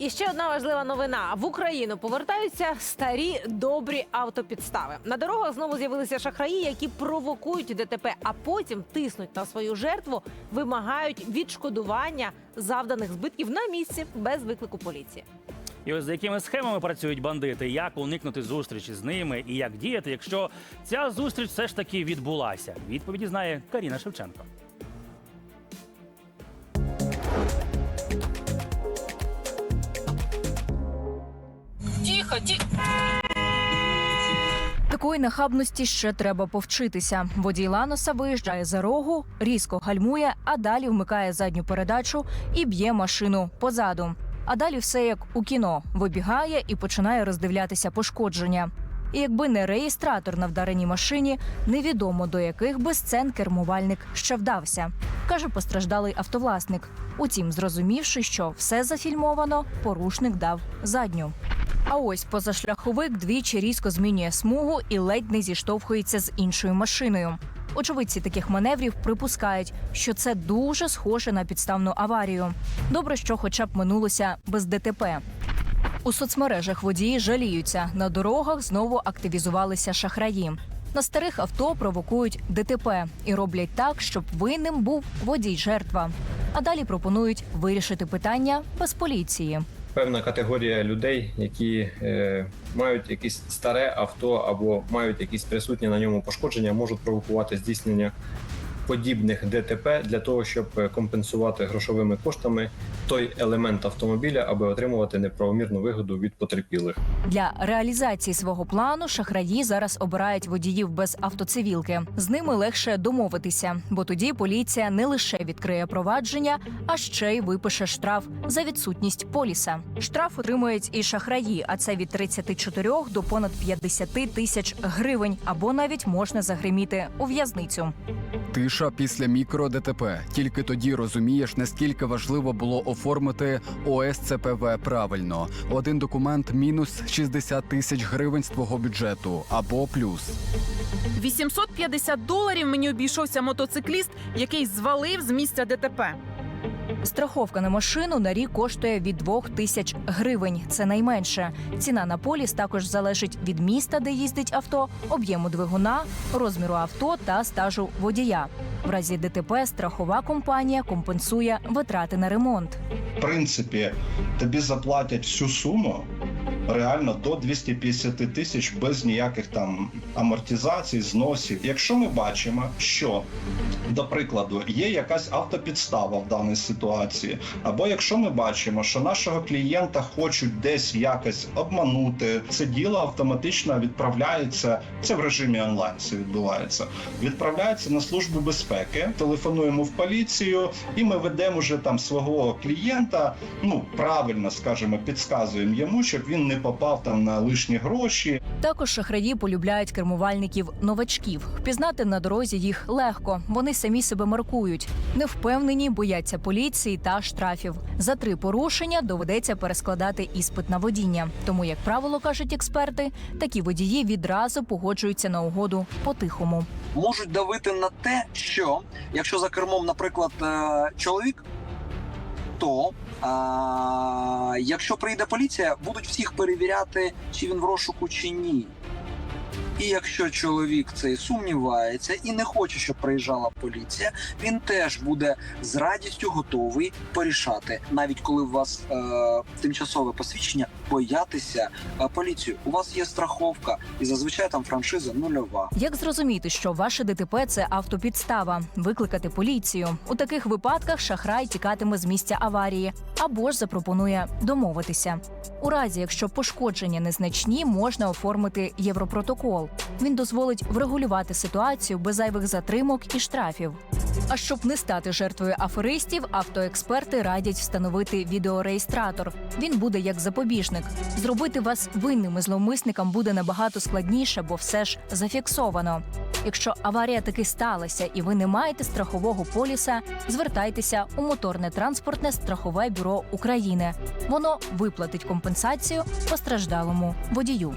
І ще одна важлива новина: в Україну повертаються старі добрі автопідстави. На дорогах знову з'явилися шахраї, які провокують ДТП, а потім тиснуть на свою жертву, вимагають відшкодування завданих збитків на місці без виклику поліції. І ось за якими схемами працюють бандити, як уникнути зустрічі з ними і як діяти, якщо ця зустріч все ж таки відбулася. Відповіді знає Каріна Шевченко. Тихо. Такої нахабності ще треба повчитися. Водій Ланоса виїжджає за рогу, різко гальмує, а далі вмикає задню передачу і б'є машину позаду. А далі все як у кіно вибігає і починає роздивлятися пошкодження. І якби не реєстратор на вдареній машині, невідомо до яких би сцен кермувальник ще вдався, каже постраждалий автовласник. Утім, зрозумівши, що все зафільмовано, порушник дав задню. А ось позашляховик двічі різко змінює смугу і ледь не зіштовхується з іншою машиною. Очевидці таких маневрів припускають, що це дуже схоже на підставну аварію. Добре, що хоча б минулося без ДТП. У соцмережах водії жаліються. На дорогах знову активізувалися шахраї. На старих авто провокують ДТП і роблять так, щоб винним був водій жертва. А далі пропонують вирішити питання без поліції. Певна категорія людей, які е, мають якесь старе авто або мають якісь присутні на ньому пошкодження, можуть провокувати здійснення подібних ДТП для того, щоб е, компенсувати грошовими коштами той елемент автомобіля, аби отримувати неправомірну вигоду від потерпілих. Для реалізації свого плану шахраї зараз обирають водіїв без автоцивілки. З ними легше домовитися, бо тоді поліція не лише відкриє провадження, а ще й випише штраф за відсутність поліса. Штраф отримують і шахраї, а це від 34 до понад 50 тисяч гривень, або навіть можна загриміти у в'язницю. Тиша після мікро ДТП. Тільки тоді розумієш, наскільки важливо було оформити ОСЦПВ правильно. Один документ мінус 60 тисяч гривень з твого бюджету або плюс. 850 доларів мені обійшовся мотоцикліст, який звалив з місця ДТП. Страховка на машину на рік коштує від 2 тисяч гривень. Це найменше. Ціна на поліс також залежить від міста, де їздить авто, об'єму двигуна, розміру авто та стажу водія. В разі ДТП страхова компанія компенсує витрати на ремонт. В принципі, тобі заплатять всю суму реально до 250 тисяч без ніяких там амортизацій, зносів. Якщо ми бачимо, що до прикладу є якась автопідстава в даній ситуації, або якщо ми бачимо, що нашого клієнта хочуть десь якось обманути, це діло автоматично відправляється. Це в режимі онлайн все відбувається. Відправляється на службу безпеки. Телефонуємо в поліцію, і ми ведемо вже там свого клієнта. Ну правильно скажімо, підказуємо йому, щоб він не попав там на лишні гроші. Також шахраї полюбляють кермувальників новачків. Впізнати на дорозі їх легко. Вони самі себе маркують. Невпевнені, бояться поліції та штрафів. За три порушення доведеться перескладати іспит на водіння. Тому, як правило, кажуть експерти, такі водії відразу погоджуються на угоду по-тихому. можуть давити на те, що якщо за кермом, наприклад, е, чоловік, то а, якщо прийде поліція, будуть всіх перевіряти, чи він в розшуку, чи ні. І якщо чоловік цей сумнівається і не хоче, щоб приїжджала поліція, він теж буде з радістю готовий порішати, навіть коли у вас е, тимчасове посвідчення, боятися е, поліцію. У вас є страховка, і зазвичай там франшиза нульова. Як зрозуміти, що ваше ДТП це автопідстава? Викликати поліцію. У таких випадках шахрай тікатиме з місця аварії або ж запропонує домовитися. У разі, якщо пошкодження незначні, можна оформити європротокол. Він дозволить врегулювати ситуацію без зайвих затримок і штрафів. А щоб не стати жертвою аферистів, автоексперти радять встановити відеореєстратор. Він буде як запобіжник. Зробити вас винними зловмисникам буде набагато складніше, бо все ж зафіксовано. Якщо аварія таки сталася і ви не маєте страхового поліса, звертайтеся у моторне транспортне страхове бюро України. Воно виплатить компенсацію постраждалому водію.